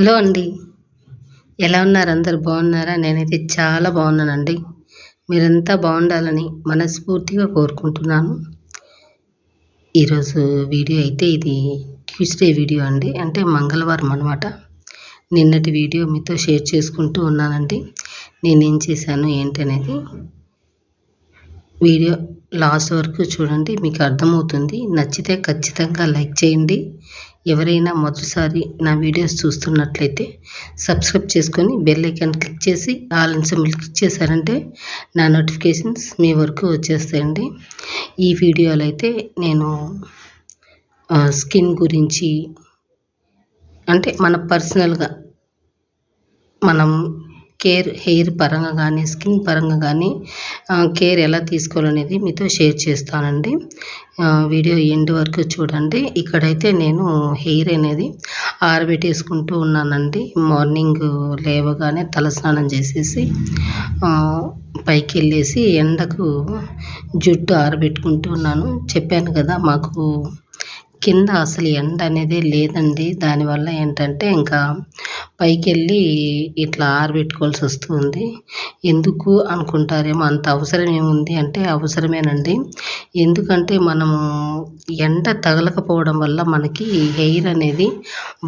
Hello అండి. ఎలా ఉన్నారు అందరు? బాగున్నారా? నేనైతే చాలా బాగున్నానండి. మీరంతా బాగుండాలని మనస్ఫూర్తిగా కోరుకుంటున్నాను. ఈరోజు వీడియో అయితే ఇది ట్యూస్డే వీడియో అండి. అంటే మంగళవారం అనమాట నిన్నటి వీడియో మీతో షేర్ చేసుకుంటూ ఉన్నానండి. నేనేం చేశాను ఏంటనేది వీడియో లాస్ట్ వరకు చూడండి మీకు అర్థమవుతుంది. నచ్చితే ఖచ్చితంగా లైక్ చేయండి. ఎవరైనా మొదటిసారి నా వీడియోస్ చూస్తున్నట్లయితే సబ్స్క్రైబ్ చేసుకొని బెల్ ఐకాన్ క్లిక్ చేసి ఆల్ సింబల్ క్లిక్ చేశారంటే నా నోటిఫికేషన్స్ మీ వరకు వచ్చేస్తాయండి. ఈ వీడియోలో అయితే నేను స్కిన్ గురించి అంటే మన పర్సనల్గా మనం కేర్ హెయిర్ పరంగా కానీ స్కిన్ పరంగా కానీ కేర్ ఎలా తీసుకోవాలనేది మీతో షేర్ చేస్తానండి. వీడియో ఎండ్ వరకు చూడండి. ఇక్కడైతే నేను హెయిర్ అనేది ఆరబెట్టేసుకుంటూ ఉన్నానండి. మార్నింగ్ లేవగానే తలస్నానం చేసేసి పైకి వెళ్ళేసి ఎండకు జుట్టు ఆరబెట్టుకుంటూ ఉన్నాను. చెప్పాను కదా మాకు కింద అసలు ఎండ అనేది లేదండి. దానివల్ల ఏంటంటే ఇంకా పైకి వెళ్ళి ఇట్లా ఆరబెట్టుకోవాల్సి వస్తుంది. ఎందుకు అనుకుంటారేమో అంత అవసరం ఏముంది అంటే అవసరమేనండి. ఎందుకంటే మనము ఎండ తగలకపోవడం వల్ల మనకి హెయిర్ అనేది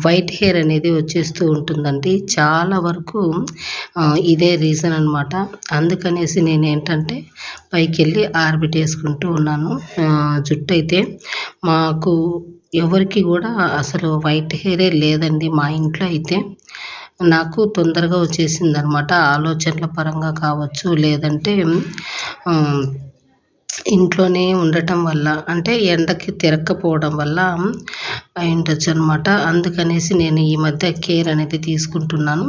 వైట్ హెయిర్ అనేది వచ్చేస్తూ ఉంటుందండి. చాలా వరకు ఇదే రీజన్ అనమాట అందుకనేసి నేను ఏంటంటే పైకి వెళ్ళి ఆరబెట్టేసుకుంటూ ఉన్నాను. జుట్టు అయితే మాకు ఎవరికి కూడా అసలు వైట్ హెయిరే లేదండి మా ఇంట్లో అయితే. నాకు తొందరగా వచ్చేసింది అనమాట ఆలోచనల పరంగా కావచ్చు లేదంటే ఇంట్లోనే ఉండటం వల్ల అంటే ఎండకి తిరగకపోవడం వల్ల అయిండొచ్చు అనమాట అందుకనేసి నేను ఈ మధ్య కేర్ అనేది తీసుకుంటున్నాను.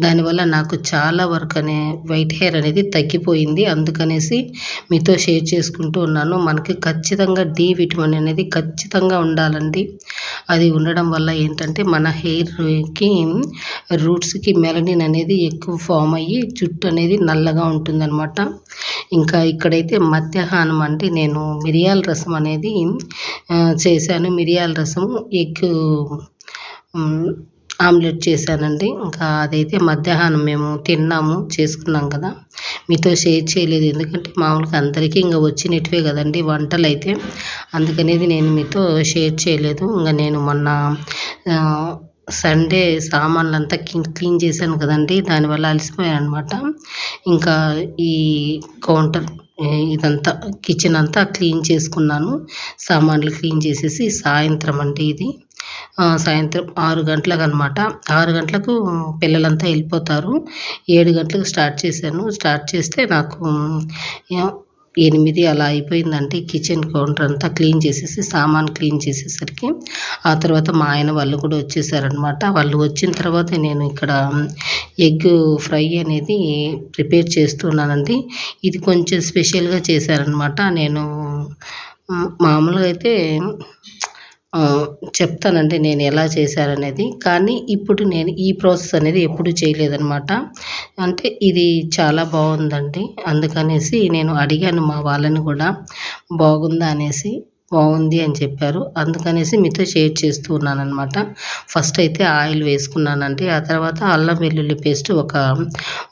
దానివల్ల నాకు చాలా వరకు అనే వైట్ హెయిర్ అనేది తగ్గిపోయింది. అందుకనేసి మీతో షేర్ చేసుకుంటూ ఉన్నాను. మనకి ఖచ్చితంగా డి విటమిన్ అనేది ఖచ్చితంగా ఉండాలండి. అది ఉండడం వల్ల ఏంటంటే మన హెయిర్కి రూట్స్కి మెలనిన్ అనేది ఎక్కువ ఫామ్ అయ్యి జుట్టు అనేది నల్లగా ఉంటుందన్నమాట. ఇంకా ఇక్కడైతే మధ్యాహ్నం అంటే నేను మిరియాల రసం అనేది చేశాను. మిరియాల రసం ఎగ్ ఆమ్లెట్ చేశానండి. ఇంకా అదైతే మధ్యాహ్నం మేము తిన్నాము చేసుకున్నాం కదా. మీతో షేర్ చేయలేదు ఎందుకంటే మామూలుగా అందరికీ ఇంకా వచ్చినట్టువే కదండి వంటలు అయితే అందుకనేది నేను మీతో షేర్ చేయలేదు. ఇంకా నేను మొన్న సండే సామాన్లు అంతా క్లీన్ చేశాను కదండి. దానివల్ల అలసిపోయాను అనమాట ఇంకా ఈ కౌంటర్ ఇదంతా కిచెన్ అంతా క్లీన్ చేసుకున్నాను. సామాన్లు క్లీన్ చేసేసి సాయంత్రం అండి ఇది. సాయంత్రం ఆరు గంటలకు అనమాట ఆరు గంటలకు పిల్లలంతా వెళ్ళిపోతారు. ఏడు గంటలకు స్టార్ట్ చేశాను. స్టార్ట్ చేస్తే నాకు ఎనిమిది అలా అయిపోయిందంటే కిచెన్ కౌంటర్ అంతా క్లీన్ చేసేసి సామాన్ క్లీన్ చేసేసరికి ఆ తర్వాత మా ఆయన వాళ్ళు కూడా వచ్చేసారనమాట వాళ్ళు వచ్చిన తర్వాత నేను ఇక్కడ ఎగ్ ఫ్రై అనేది ప్రిపేర్ చేస్తున్నానండి. ఇది కొంచెం స్పెషల్గా చేశారనమాట నేను మామూలుగా అయితే చెప్తానండి నేను ఎలా చేశారనేది. కానీ ఇప్పుడు నేను ఈ ప్రాసెస్ అనేది ఎప్పుడు చేయలేదనమాట అంటే ఇది చాలా బాగుందండి. అందుకనేసి నేను అడిగాను మా వాళ్ళని కూడా బాగుందా అనేసి. బాగుంది అని చెప్పారు. అందుకనేసి మీతో షేర్ చేస్తూ ఉన్నాను అనమాట ఫస్ట్ అయితే ఆయిల్ వేసుకున్నానండి ఆ తర్వాత అల్లం వెల్లుల్లి పేస్ట్ ఒక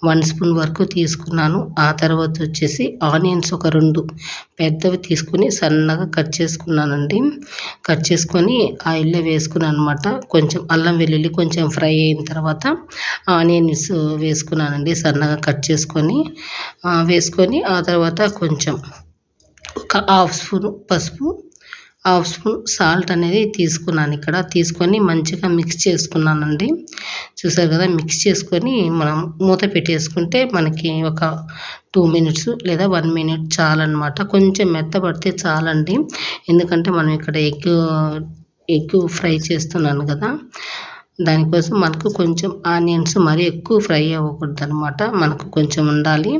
వన్ స్పూన్ వరకు తీసుకున్నాను. ఆ తర్వాత వచ్చేసి ఆనియన్స్ ఒక రెండు పెద్దవి తీసుకుని సన్నగా కట్ చేసుకున్నానండి. కట్ చేసుకొని ఆయిల్లో వేసుకున్నాను అనమాట కొంచెం అల్లం వెల్లుల్లి కొంచెం ఫ్రై అయిన తర్వాత ఆనియన్స్ వేసుకున్నానండి సన్నగా కట్ చేసుకొని. వేసుకొని ఆ తర్వాత కొంచెం ఒక హాఫ్ స్పూన్ పసుపు హాఫ్ స్పూన్ సాల్ట్ అనేది తీసుకున్నాను ఇక్కడ. తీసుకొని మంచిగా మిక్స్ చేసుకున్నానండి. చూసారు కదా మిక్స్ చేసుకొని మనం మూత పెట్టేసుకుంటే మనకి ఒక టూ మినిట్స్ లేదా వన్ మినిట్ చాలన్నమాట. కొంచెం మెత్తపడితే చాలండి. ఎందుకంటే మనం ఇక్కడ ఎగ్ ఎగ్ ఫ్రై చేస్తున్నాను కదా. దానికోసం మనకు కొంచెం ఆనియన్స్ మరీ ఎక్కువ ఫ్రై అవ్వకూడదు అనమాట మనకు కొంచెం ఉండాలి.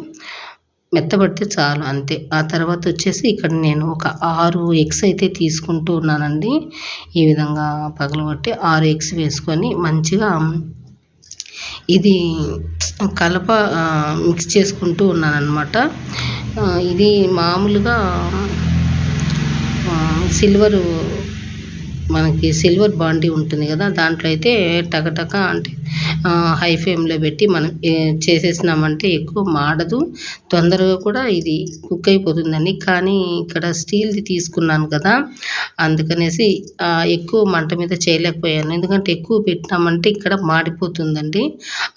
మెత్తబడితే చాలు అంతే. ఆ తర్వాత వచ్చేసి ఇక్కడ నేను ఒక ఆరు ఎగ్స్ అయితే తీసుకుంటూ ఉన్నానండి. ఈ విధంగా పగలగొట్టి ఆరు ఎగ్స్ వేసుకొని మంచిగా ఇది కలప మిక్స్ చేసుకుంటూ ఉన్నానమాట ఇది మామూలుగా సిల్వరు మనకి సిల్వర్ బాండీ ఉంటుంది కదా దాంట్లో అయితే టకటక అంటే హై ఫ్లేమ్లో పెట్టి మనం చేసేసినామంటే ఎక్కువ మాడదు. తొందరగా కూడా ఇది కుక్ అయిపోతుందండి కానీ ఇక్కడ స్టీల్ది తీసుకున్నాను కదా అందుకనేసి ఎక్కువ మంట మీద చేయలేకపోయాను. ఎందుకంటే ఎక్కువ పెట్టినామంటే ఇక్కడ మాడిపోతుందండి.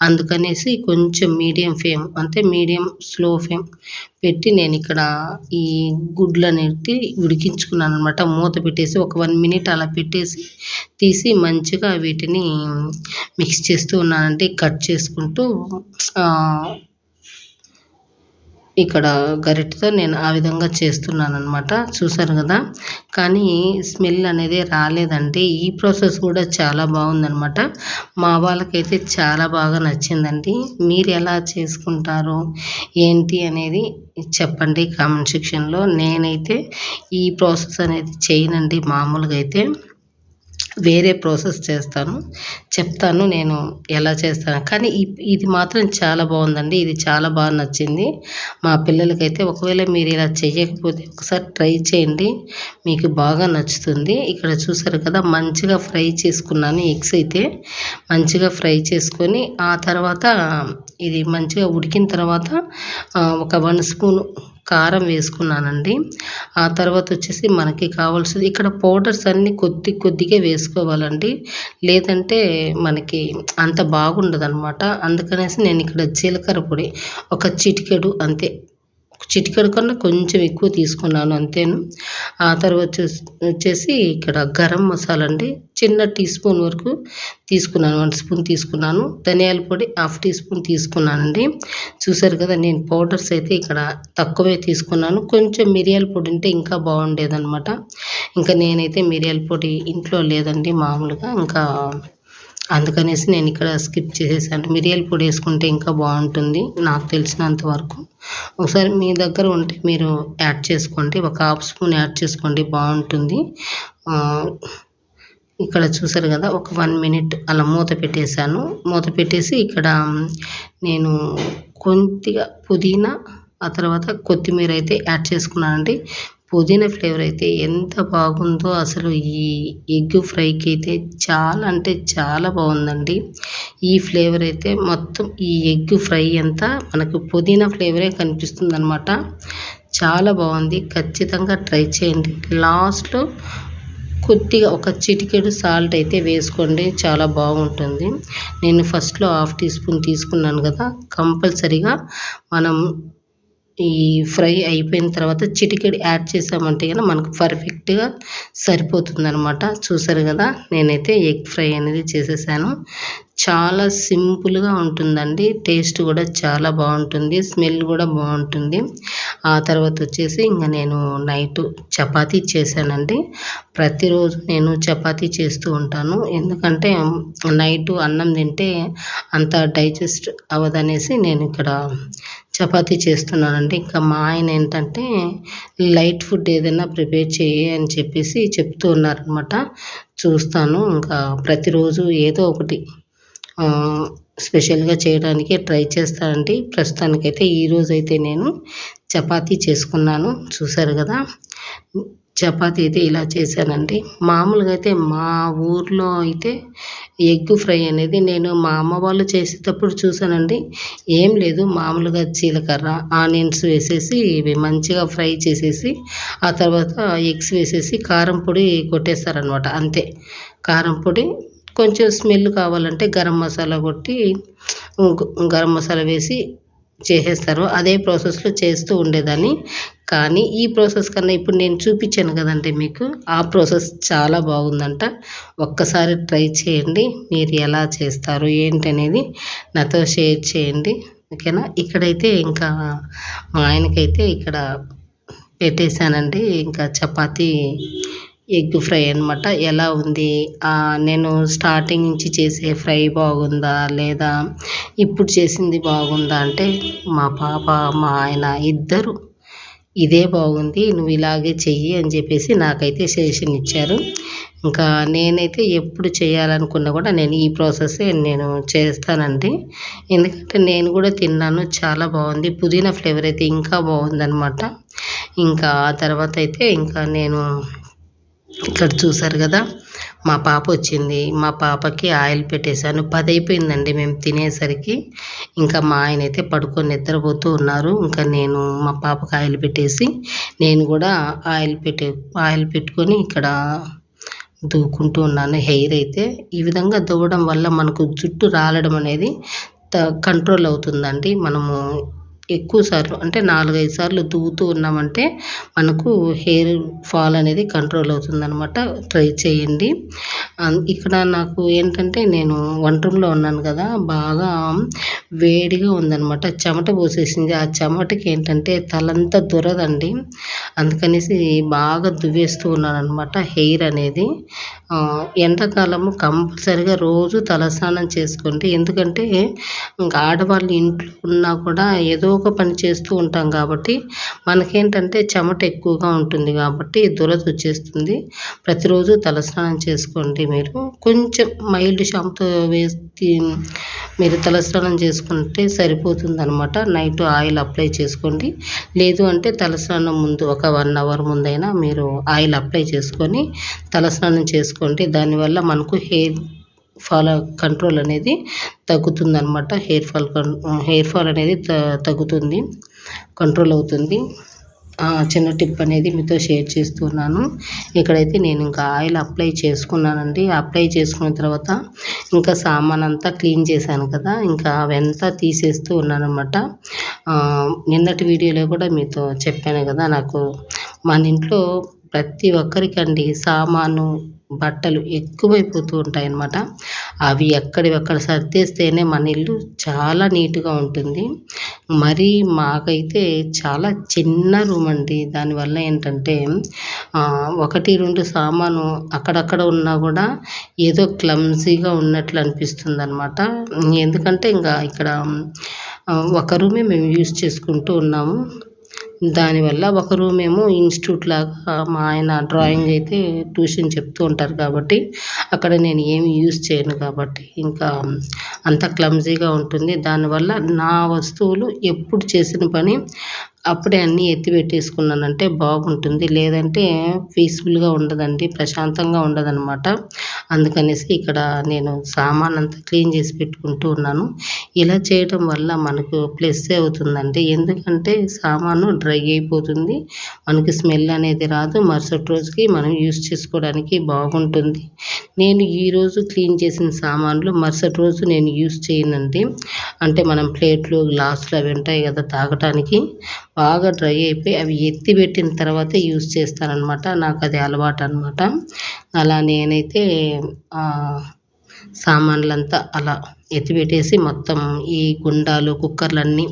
అందుకనేసి కొంచెం మీడియం ఫ్లేమ్ అంటే మీడియం స్లో ఫ్లేమ్ పెట్టి నేను ఇక్కడ ఈ గుడ్లు అనేటి ఉడికించుకున్నాను అనమాట మూత పెట్టేసి ఒక వన్ మినిట్ అలా పెట్టేసి తీసి మంచిగా వీటిని మిక్స్ చేస్తూ ఉన్నానంటే కట్ చేసుకుంటూ ఇక్కడ గరిటతో నేను ఆ విధంగా చేస్తున్నాను అనమాట చూసారు కదా? కానీ స్మెల్ అనేది రాలేదండి ఈ ప్రాసెస్ కూడా చాలా బాగుందనమాట మా వాళ్ళకైతే చాలా బాగా నచ్చిందండి. మీరు ఎలా చేసుకుంటారు ఏంటి అనేది చెప్పండి కామెంట్ సెక్షన్లో. నేనైతే ఈ ప్రాసెస్ అనేది చేయనండి మామూలుగా అయితే. వేరే ప్రాసెస్ చేస్తాను. చెప్తాను నేను ఎలా చేస్తాను. కానీ ఇది మాత్రం చాలా బాగుందండి. ఇది చాలా బాగా నచ్చింది. మా పిల్లలకైతే ఒకవేళ మీరు ఇలా చేయకపోతే ఒకసారి ట్రై చేయండి. మీకు బాగా నచ్చుతుంది. ఇక్కడ చూసారు కదా మంచిగా ఫ్రై చేసుకున్నాను ఎగ్స్ అయితే. మంచిగా ఫ్రై చేసుకొని ఆ తర్వాత ఇది మంచిగా ఉడికిన తర్వాత ఒక వన్ స్పూన్ కారం వేసుకున్నానండి. ఆ తర్వాత వచ్చేసి మనకి కావాల్సింది ఇక్కడ పౌడర్స్ అన్నీ కొద్ది కొద్దిగా వేసుకోవాలండి. లేదంటే మనకి అంత బాగుండదు అనమాట అందుకనేసి నేను ఇక్కడ జీలకర్ర పొడి ఒక చిటికెడు అంతే. చిటికెడు కన్నా కొంచెం ఎక్కువ తీసుకున్నాను అంతేను. ఆ తర్వాత వచ్చేసి ఇక్కడ గరం మసాలా అండి. చిన్న టీ స్పూన్ వరకు తీసుకున్నాను. వన్ స్పూన్ తీసుకున్నాను. ధనియాల పొడి హాఫ్ టీ స్పూన్ తీసుకున్నానండి. చూసారు కదా నేను పౌడర్స్ అయితే ఇక్కడ తక్కువే తీసుకున్నాను. కొంచెం మిరియాల పొడి ఉంటే ఇంకా బాగుండేదన్నమాట. ఇంకా నేనైతే మిరియాల పొడి ఇంట్లో లేదండి మామూలుగా. ఇంకా అందుకనేసి నేను ఇక్కడ స్కిప్ చేసేసాను. మిరియాల పొడి వేసుకుంటే ఇంకా బాగుంటుంది నాకు తెలిసినంత వరకు. ఒకసారి మీ దగ్గర ఉంటే మీరు యాడ్ చేసుకోండి. ఒక హాఫ్ స్పూన్ యాడ్ చేసుకోండి బాగుంటుంది. ఇక్కడ చూసారు కదా ఒక వన్ మినిట్ అలా మూత పెట్టేశాను. మూత పెట్టేసి ఇక్కడ నేను కొద్దిగా పుదీనా ఆ తర్వాత కొత్తిమీర అయితే యాడ్ చేసుకున్నానండి. పుదీనా ఫ్లేవర్ అయితే ఎంత బాగుందో అసలు ఈ ఎగ్ ఫ్రైకి అయితే చాలా అంటే చాలా బాగుందండి. ఈ ఫ్లేవర్ అయితే మొత్తం ఈ ఎగ్ ఫ్రై అంతా మనకు పుదీనా ఫ్లేవరే కనిపిస్తుంది అనమాట చాలా బాగుంది. ఖచ్చితంగా ట్రై చేయండి. లాస్ట్లో కొద్దిగా ఒక చిటికెడు సాల్ట్ అయితే వేసుకోండి. చాలా బాగుంటుంది. నేను ఫస్ట్లో హాఫ్ టీ స్పూన్ తీసుకున్నాను కదా. కంపల్సరీగా మనం ఈ ఫ్రై అయిపోయిన తర్వాత చిటికెడు యాడ్ చేసామంటే కనుక మనకు పర్ఫెక్ట్గా సరిపోతుంది అనమాట చూసారు కదా? నేనైతే ఎగ్ ఫ్రై అనేది చేసేసాను. చాలా సింపుల్గా ఉంటుందండి. టేస్ట్ కూడా చాలా బాగుంటుంది. స్మెల్ కూడా బాగుంటుంది. ఆ తర్వాత వచ్చేసి ఇంకా నేను నైట్ చపాతీ చేశానండి. ప్రతిరోజు నేను చపాతీ చేస్తూ ఉంటాను. ఎందుకంటే నైట్ అన్నం తింటే అంత డైజెస్ట్ అవ్వదనేసి నేను ఇక్కడ చపాతీ చేస్తున్నానండి. ఇంకా మా ఆయన ఏంటంటే లైట్ ఫుడ్ ఏదైనా ప్రిపేర్ చేయి అని చెప్పేసి చెప్తూ ఉన్నారనమాట చూస్తాను. ఇంకా ప్రతిరోజు ఏదో ఒకటి స్పెషల్గా చేయడానికి ట్రై చేస్తానండి ప్రస్తుతానికైతే ఈరోజు అయితే నేను చపాతీ చేసుకున్నాను. చూసారు కదా? చపాతీ అయితే ఇలా చేశానండి. మామూలుగా అయితే మా ఊర్లో అయితే ఎగ్ ఫ్రై అనేది నేను మా అమ్మ వాళ్ళు చేసేటప్పుడు చూసానండి. ఏం లేదు మామూలుగా జీలకర్ర ఆనియన్స్ వేసేసి ఇవి మంచిగా ఫ్రై చేసేసి ఆ తర్వాత ఎగ్స్ వేసేసి కారం పొడి కొట్టేస్తారనమాట అంతే. కారం పొడి కొంచెం స్మెల్ కావాలంటే గరం మసాలా కొట్టి గరం మసాలా వేసి చేసేస్తారు. అదే ప్రాసెస్లో చేస్తూ ఉండేదాన్ని. కానీ ఈ ప్రాసెస్ కన్నా ఇప్పుడు నేను చూపించాను కదండి మీకు. ఆ ప్రాసెస్ చాలా బాగుందంట. ఒక్కసారి ట్రై చేయండి. మీరు ఎలా చేస్తారు ఏంటనేది నాతో షేర్ చేయండి. ఓకేనా? ఇక్కడైతే ఇంకా మా ఆయనకైతే ఇక్కడ పెట్టేశానండి. ఇంకా చపాతీ ఎగ్ ఫ్రై అనమాట ఎలా ఉంది? నేను స్టార్టింగ్ నుంచి చేసే ఫ్రై బాగుందా? లేదా ఇప్పుడు చేసింది బాగుందా? అంటే మా పాప మా ఆయన ఇద్దరు ఇదే బాగుంది నువ్వు ఇలాగే చెయ్యి అని చెప్పేసి నాకైతే సజెషన్ ఇచ్చారు. ఇంకా నేనైతే ఎప్పుడు చేయాలనుకున్నా కూడా నేను ఈ ప్రాసెస్ నేను చేస్తానండి. ఎందుకంటే నేను కూడా తిన్నాను చాలా బాగుంది. పుదీనా ఫ్లేవర్ అయితే ఇంకా బాగుందనమాట ఇంకా ఆ తర్వాత అయితే ఇంకా నేను ఇక్కడ చూసారు కదా మా పాప వచ్చింది. మా పాపకి ఆయిల్ పెట్టేశాను. పది అయిపోయిందండి మేము తినేసరికి. ఇంకా మా ఆయన అయితే పడుకొని నిద్రపోతూ ఉన్నారు. ఇంకా నేను మా పాపకి ఆయిల్ పెట్టేసి నేను కూడా ఆయిల్ పెట్టే ఆయిల్ పెట్టుకొని ఇక్కడ దువ్వుకుంటూ ఉన్నాను. హెయిర్ అయితే ఈ విధంగా దువ్వడం వల్ల మనకు జుట్టు రాలడం అనేది త కంట్రోల్ అవుతుందండి. మనము ఎక్కువ సార్లు అంటే నాలుగైదు సార్లు దువ్వుతూ ఉన్నామంటే మనకు హెయిర్ ఫాల్ అనేది కంట్రోల్ అవుతుందనమాట ట్రై చేయండి. ఇక్కడ నాకు ఏంటంటే నేను వంట రూమ్లో ఉన్నాను కదా బాగా వేడిగా ఉందనమాట చెమట పోసేసింది. ఆ చెమటకి ఏంటంటే తలంతా దురదండి. అందుకనేసి బాగా దువ్వేస్తూ ఉన్నాను అనమాట హెయిర్ అనేది. ఎండాకాలము కంపల్సరిగా రోజు తలస్నానం చేసుకోండి. ఎందుకంటే ఇంకా ఆడవాళ్ళు ఇంట్లో ఉన్నా కూడా ఏదో ఎక్కువగా పని చేస్తూ ఉంటాం కాబట్టి మనకేంటంటే చెమట ఎక్కువగా ఉంటుంది కాబట్టి దురద వచ్చేస్తుంది. ప్రతిరోజు తలస్నానం చేసుకోండి మీరు. కొంచెం మైల్డ్ షాంపుతో వేసి మీరు తలస్నానం చేసుకుంటే సరిపోతుంది అనమాట నైట్ ఆయిల్ అప్లై చేసుకోండి. లేదు అంటే తలస్నానం ముందు ఒక వన్ అవర్ ముందైనా మీరు ఆయిల్ అప్లై చేసుకొని తలస్నానం చేసుకోండి. దానివల్ల మనకు హెయిర్ ఫాల్ కంట్రోల్ అనేది తగ్గుతుందనమాట హెయిర్ ఫాల్ హెయిర్ ఫాల్ అనేది తగ్గుతుంది కంట్రోల్ అవుతుంది. చిన్న టిప్ అనేది మీతో షేర్ చేస్తున్నాను. ఇక్కడైతే నేను ఇంకా ఆయిల్ అప్లై చేసుకున్నానండి. అప్లై చేసుకున్న తర్వాత ఇంకా సామాన్ అంతా క్లీన్ చేశాను కదా ఇంకా అవంతా తీసేస్తూ ఉన్నానమాట నిన్నటి వీడియోలో కూడా మీతో చెప్పాను కదా నాకు మన ఇంట్లో ప్రతి ఒక్కరికండి సామాను బట్టలు ఎక్కువైపోతూ ఉంటాయి అన్నమాట అవి ఎక్కడివక్కడ సర్దేస్తేనే మన ఇల్లు చాలా నీట్గా ఉంటుంది. మరి మాకైతే చాలా చిన్న రూమ్ అండి దానివల్ల ఏంటంటే ఒకటి రెండు సామాను అక్కడక్కడ ఉన్నా కూడా ఏదో క్లమ్జీగా ఉన్నట్లు అనిపిస్తుంది అనమాట ఎందుకంటే ఇంకా ఇక్కడ ఒక రూమే మేము యూస్ చేసుకుంటూ ఉన్నాము. దానివల్ల ఒక రూమ్ ఏమో ఇన్స్టిట్యూట్ లాగా మా ఆయన డ్రాయింగ్ అయితే ట్యూషన్ చెప్తూ ఉంటారు కాబట్టి అక్కడ నేను ఏమి యూజ్ చేయను కాబట్టి ఇంకా అంత క్లమ్జీగా ఉంటుంది. దానివల్ల నా వస్తువులు ఎప్పుడు చేసిన పని అప్పుడే అన్నీ ఎత్తిపెట్టేసుకున్నానంటే బాగుంటుంది. లేదంటే పీస్ఫుల్గా ఉండదండి ప్రశాంతంగా ఉండదన్నమాట. అందుకనేసి ఇక్కడ నేను సామాన్ అంతా క్లీన్ చేసి పెట్టుకుంటూ ఉన్నాను. ఇలా చేయడం వల్ల మనకు ప్లస్ అవుతుందండి. ఎందుకంటే సామాను డ్రై అయిపోతుంది. మనకి స్మెల్ అనేది రాదు. మరుసటి రోజుకి మనం యూస్ చేసుకోవడానికి బాగుంటుంది. నేను ఈరోజు క్లీన్ చేసిన సామాన్లు మరుసటి రోజు నేను యూస్ చేయనండి. అంటే మనం ప్లేట్లు గ్లాసులు అవి ఉంటాయి కదా తాగటానికి బాగా డ్రై అయిపోయి అవి ఎత్తి పెట్టిన తర్వాత యూస్ చేస్తానన్నమాట నాకు అది అలవాటు అనమాట అలా నేనైతే సామాన్లంతా అలా ఎత్తిపెట్టేసి మొత్తం ఈ గుండాలు కుక్కర్లన్నీ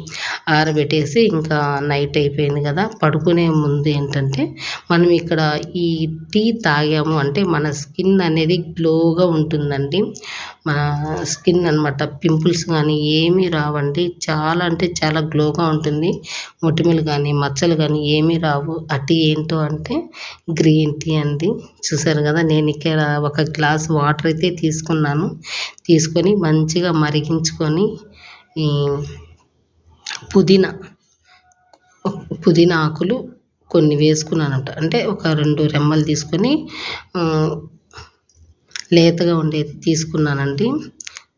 ఆరబెట్టేసి ఇంకా నైట్ అయిపోయింది కదా. పడుకునే ముందు ఏంటంటే మనం ఇక్కడ ఈ టీ తాగాము అంటే మన స్కిన్ అనేది గ్లోగా ఉంటుందండి. మన స్కిన్ అనమాట పింపుల్స్ కానీ ఏమీ రావండి. చాలా అంటే చాలా గ్లోగా ఉంటుంది. మొటిమలు కానీ మచ్చలు కానీ ఏమీ రావు. అటు ఏంటో అంటే గ్రీన్ టీ అండి. చూసారు కదా నేను ఇక్కడ ఒక గ్లాస్ వాటర్ అయితే తీసుకున్నాను. తీసుకొని మంచిగా మరిగించుకొని ఈ పుదీనా పుదీనా ఆకులు కొన్ని వేసుకున్నానంట. అంటే ఒక రెండు రెమ్మలు తీసుకొని లేతగా ఉండేది తీసుకున్నానండి.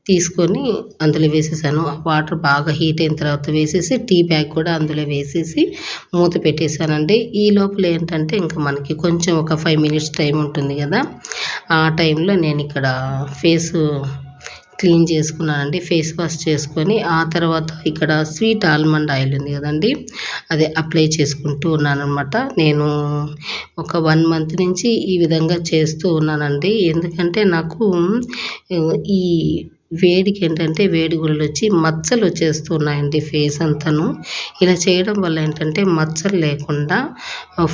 తీసుకొని అందులో వేసేసాను. వాటర్ బాగా హీట్ అయిన తర్వాత వేసేసి టీ బ్యాగ్ కూడా అందులో వేసేసి మూత పెట్టేశానండి. ఈ లోపల ఏంటంటే ఇంకా మనకి కొంచెం ఒక ఫైవ్ మినిట్స్ టైం ఉంటుంది కదా. ఆ టైంలో నేను ఇక్కడ ఫేసు క్లీన్ చేసుకున్నానండి ఫేస్ వాష్ చేసుకొని ఆ తర్వాత ఇక్కడ స్వీట్ ఆల్మండ్ ఆయిల్ ఉంది కదండి అది అప్లై చేసుకుంటూ ఉన్నానమాట నేను ఒక వన్ మంత్ నుంచి ఈ విధంగా చేస్తూ ఉన్నానండి. ఎందుకంటే నాకు ఈ వేడికి ఏంటంటే వేడి గుళ్ళు వచ్చి మచ్చలు వచ్చేస్తున్నాయండి ఫేస్ అంతాను. ఇలా చేయడం వల్ల ఏంటంటే మచ్చలు లేకుండా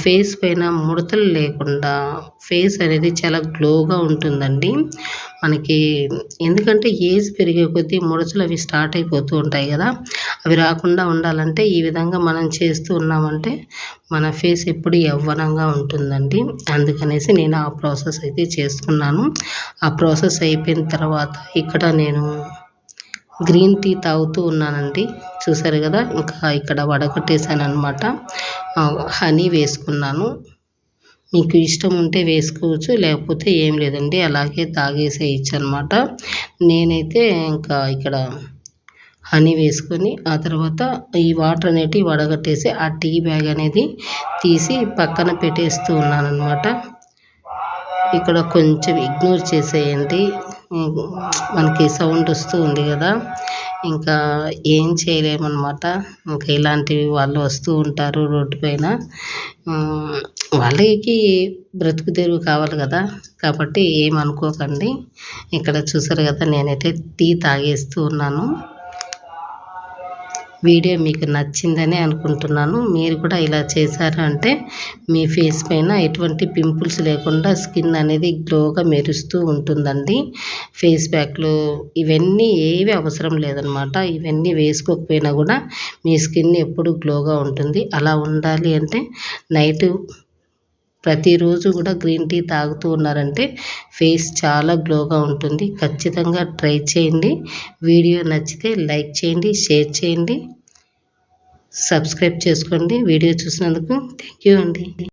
ఫేస్ పైన ముడతలు లేకుండా ఫేస్ అనేది చాలా గ్లోగా ఉంటుందండి. మనకి ఎందుకంటే ఏజ్ పెరిగే కొద్దీ ముడతలు అవి స్టార్ట్ అయిపోతూ ఉంటాయి కదా. అవి రాకుండా ఉండాలంటే ఈ విధంగా మనం చేస్తూ ఉన్నామంటే మన ఫేస్ ఎప్పుడు యవ్వనంగా ఉంటుందండి. అందుకనేసి నేను ఆ ప్రాసెస్ అయితే చేసుకున్నాను ఆ ప్రాసెస్ అయిపోయిన తర్వాత ఇక్కడ నేను గ్రీన్ టీ తాగుతూ ఉన్నానండి. చూసారు కదా ఇంకా ఇక్కడ వడగట్టేసాను అనమాట హనీ వేసుకున్నాను. మీకు ఇష్టం ఉంటే వేసుకోవచ్చు లేకపోతే ఏం లేదండి. అలాగే తాగేసేయచ్చు అనమాట నేనైతే ఇంకా ఇక్కడ హనీ వేసుకొని ఆ తర్వాత ఈ వాటర్ అనేటివి వడగట్టేసి ఆ టీ బ్యాగ్ అనేది తీసి పక్కన పెట్టేస్తూ ఉన్నాను అనమాట ఇక్కడ కొంచెం ఇగ్నోర్ చేసేయండి. మనకి సౌండ్ వస్తూ ఉంది కదా. ఇంకా ఏం చేయలేమన్నమాట. ఇంకా ఇలాంటివి వాళ్ళు వస్తూ ఉంటారు రోడ్డు పైన. వాళ్ళకి బ్రతుకు తెరువు కావాలి కదా. కాబట్టి ఏమనుకోకండి. ఇక్కడ చూసారు కదా నేనైతే టీ తాగేస్తూ ఉన్నాను. వీడియో మీకు నచ్చిందని అనుకుంటున్నాను. మీరు కూడా ఇలా చేశారంటే మీ ఫేస్ పైన ఎటువంటి పింపుల్స్ లేకుండా స్కిన్ అనేది గ్లోగా మెరుస్తూ ఉంటుందండి. ఫేస్ ప్యాక్లు ఇవన్నీ ఏవి అవసరం లేదనమాట. ఇవన్నీ వేసుకోకపోయినా కూడా మీ స్కిన్ ఎప్పుడు గ్లోగా ఉంటుంది. అలా ఉండాలి అంటే నైట్ ప్రతిరోజు కూడా గ్రీన్ టీ తాగుతూ ఉన్నారంటే ఫేస్ చాలా గ్లోగా ఉంటుంది. ఖచ్చితంగా ట్రై చేయండి. వీడియో నచ్చితే లైక్ చేయండి షేర్ చేయండి సబ్స్క్రైబ్ చేసుకోండి. వీడియో చూసినందుకు థ్యాంక్ యూ అండి.